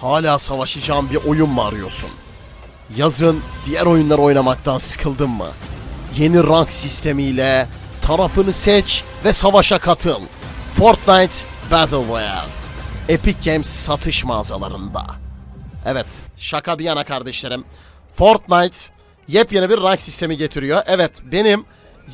Hala savaşacağın bir oyun mu arıyorsun? Yazın diğer oyunlar oynamaktan sıkıldın mı? Yeni rank sistemiyle tarafını seç ve savaşa katıl. Fortnite Battle Royale. Epic Games satış mağazalarında. Evet, şaka bir yana kardeşlerim. Fortnite yepyeni bir rank sistemi getiriyor. Evet, benim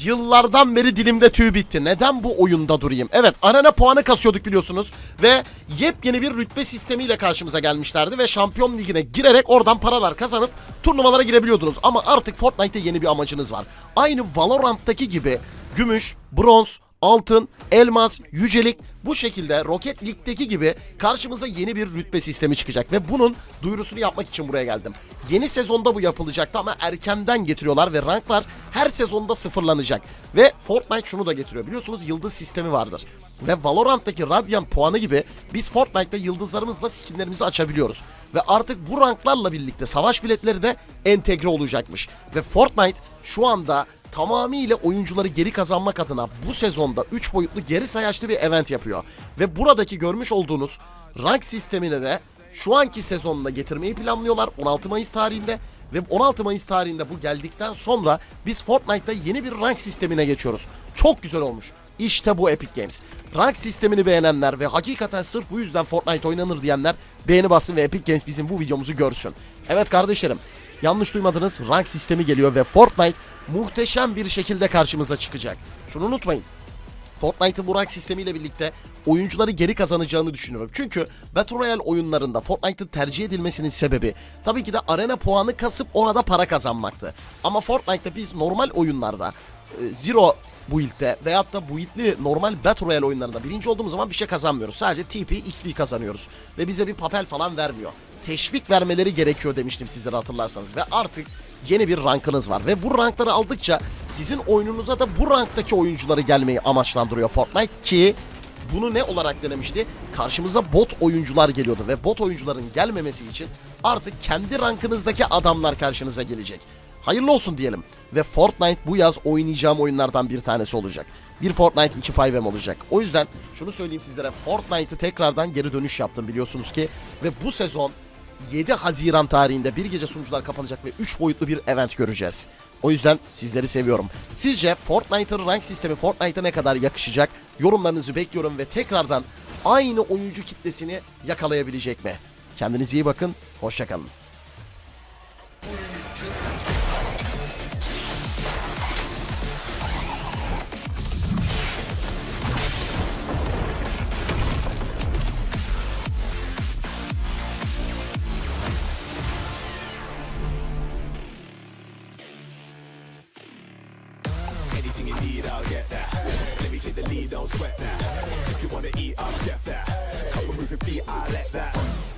yıllardan beri dilimde tüy bitti. Neden bu oyunda durayım? Evet, arena puanı kasıyorduk biliyorsunuz ve yepyeni bir rütbe sistemiyle karşımıza gelmişlerdi ve Şampiyon Ligi'ne girerek oradan paralar kazanıp turnuvalara girebiliyordunuz. Ama artık Fortnite'te yeni bir amacınız var. Aynı Valorant'taki gibi gümüş, bronz, altın, elmas, yücelik bu şekilde Rocket League'deki gibi karşımıza yeni bir rütbe sistemi çıkacak ve bunun duyurusunu yapmak için buraya geldim. Yeni sezonda bu yapılacaktı ama erkenden getiriyorlar ve ranklar her sezonda sıfırlanacak. Ve Fortnite şunu da getiriyor. Biliyorsunuz yıldız sistemi vardır. Ve Valorant'taki Radiant puanı gibi biz Fortnite'da yıldızlarımızla skinlerimizi açabiliyoruz. Ve artık bu ranklarla birlikte savaş biletleri de entegre olacakmış. Ve Fortnite şu anda tamamıyla oyuncuları geri kazanmak adına bu sezonda 3 boyutlu geri sayaçlı bir event yapıyor. Ve buradaki görmüş olduğunuz rank sistemine de şu anki sezonda getirmeyi planlıyorlar 16 Mayıs tarihinde ve 16 Mayıs tarihinde bu geldikten sonra biz Fortnite'da yeni bir rank sistemine geçiyoruz. Çok güzel olmuş. İşte bu Epic Games. Rank sistemini beğenenler ve hakikaten sırf bu yüzden Fortnite oynanır diyenler beğeni bassın ve Epic Games bizim bu videomuzu görsün. Evet kardeşlerim Yanlış duymadınız rank sistemi geliyor ve Fortnite muhteşem bir şekilde karşımıza çıkacak. Şunu unutmayın. Fortnite'ın bu rank sistemiyle birlikte oyuncuları geri kazanacağını düşünüyorum. Çünkü Battle Royale oyunlarında Fortnite'ın tercih edilmesinin sebebi tabii ki de arena puanı kasıp ona da para kazanmaktı. Ama Fortnite'da biz normal oyunlarda e, Zero build'de veyahut da build'li normal Battle Royale oyunlarında birinci olduğumuz zaman bir şey kazanmıyoruz. Sadece TP, XP kazanıyoruz. Ve bize bir papel falan vermiyor. Teşvik vermeleri gerekiyor demiştim sizlere hatırlarsanız. Ve artık yeni bir rankınız var. Ve bu rankları aldıkça sizin oyununuza da bu ranktaki oyuncuları gelmeyi amaçlandırıyor Fortnite ki bunu ne olarak denemişti? Karşımıza bot oyuncular geliyordu ve bot oyuncuların gelmemesi için artık kendi rankınızdaki adamlar karşınıza gelecek. Hayırlı olsun diyelim. Ve Fortnite bu yaz oynayacağım oyunlardan bir tanesi olacak. Bir Fortnite 2 5M olacak. O yüzden şunu söyleyeyim sizlere. Fortnite'ı tekrardan geri dönüş yaptım biliyorsunuz ki. Ve bu sezon 7 Haziran tarihinde bir gece sunucular kapanacak ve 3 boyutlu bir event göreceğiz. O yüzden sizleri seviyorum. Sizce Fortnite'ın rank sistemi Fortnite'a ne kadar yakışacak? Yorumlarınızı bekliyorum ve tekrardan aynı oyuncu kitlesini yakalayabilecek mi? Kendinize iyi bakın. Hoşçakalın. I'll get that. Let me take the lead, don't sweat that. If you wanna eat, I'll chef that. Couple moving feet, I'll let that.